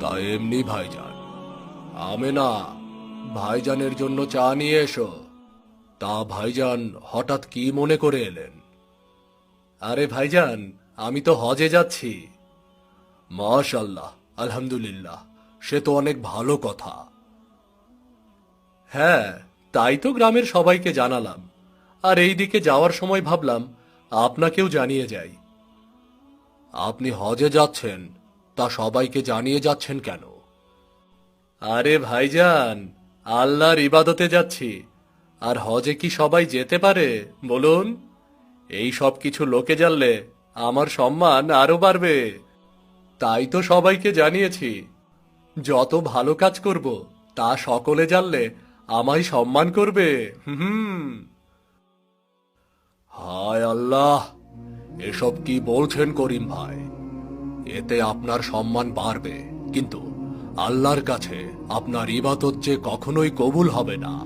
তা এমনি ভাইজান। আমেনা, ভাইজানের জন্য চা নিয়ে এসো। তা ভাইজান হঠাৎ কি মনে করে এলেন? আরে ভাইজান, আমি তো হজে যাচ্ছি। মাশাল্লাহ আলহামদুলিল্লাহ, সে তো অনেক ভালো কথা। হ্যাঁ তাই তো গ্রামের সবাইকে জানালাম। আর এই দিকে যাওয়ার সময় ভাবলাম, আপনাকেও জানিয়ে যাই। আপনি হজে যাচ্ছেন তা সবাইকে জানিয়ে যাচ্ছেন কেন? আরে ভাইজান, আল্লাহর ইবাদতে যাচ্ছি। আর হজে কি সবাই যেতে পারে, বলুন? এই সব কিছু লোকে জানলে আমার সম্মান আরও বাড়বে। তাই তো সবাইকে জানিয়েছি। যত ভালো কাজ করব, তা সকলে জানলে আমায় সম্মান করবে। হুম। হায় আল্লাহ, এসব কি বলছেন করিম ভাই? এতে আপনার সম্মান বাড়বে। কিন্তু আল্লাহর কাছে আপনার ইবাদত যে কখনোই কবুল হবে না।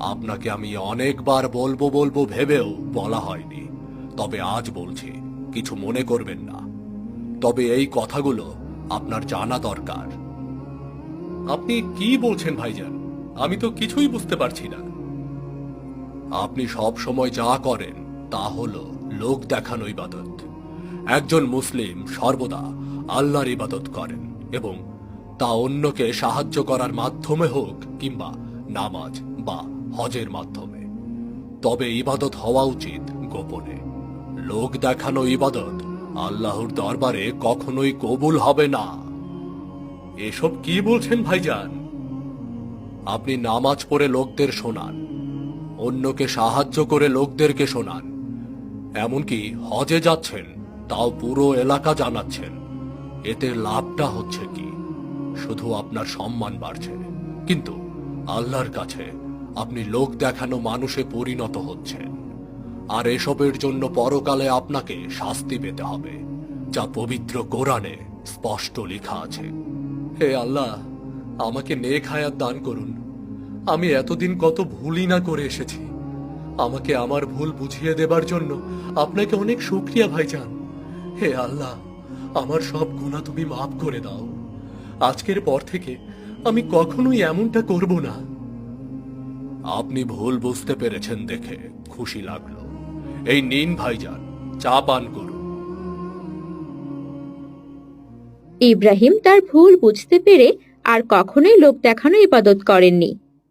আপনাকে আমি অনেকবার বলব বলব ভেবেও বলা হয়নি। তবে আজ বলছি, কিছু মনে করবেন না। তবে এই কথাগুলো আপনার জানা দরকার। আপনি কি বলছেন ভাইজান? আমি তো কিছুই বুঝতে পারছি না। আপনি সব সময় যা করেন, তা হলো লোক দেখানো ইবাদত। একজন মুসলিম সর্বদা আল্লাহর ইবাদত করেন এবং তা অন্যকে সাহায্য করার মাধ্যমে হোক কিংবা নামাজ বা হজের মাধ্যমে। তবে ইবাদত হওয়া উচিত গোপনে। লোক দেখানো ইবাদত আল্লাহর দরবারে কখনোই কবুল হবে না। এসব কি বলছেন ভাইজান? আপনি নামাজ পড়ে লোকদের শোনান, অন্যকে সাহায্য করে লোকদেরকে শোনান, এমনকি হজে যাচ্ছেন। তাও পুরো এলাকা জানাচ্ছেন। এতে লাভটা হচ্ছে কি? শুধু আপনার সম্মান বাড়ছে। কিন্তু আল্লাহর কাছে আপনি লোক দেখানো মানুষে পরিণত হচ্ছেন। আর এসবের জন্য পরকালে আপনাকে শাস্তি পেতে হবে, যা পবিত্র কোরআনে স্পষ্ট লেখা আছে। হে আল্লাহ, আমাকে নেক হায়াত দান করুন। আমি এতদিন কত ভুলই না করে এসেছি। আমাকে আমার ভুল বুঝিয়ে দেবার জন্য আপনাকে অনেক শুক্রিয়া, ভাইজান। হে আল্লাহ আমার সব গুণা তুমি মাফ করে দাও। আজকের পর থেকে আমি কখনোই এমনটা করব না। আপনি ভুল বুঝতে পেরেছেন দেখে খুশি লাগল। এই নিন ভাইজান চা পান করুন। ইব্রাহিম তার ভুল বুঝতে পেরে আর কখনোই লোক দেখানো ইবাদত করেননি।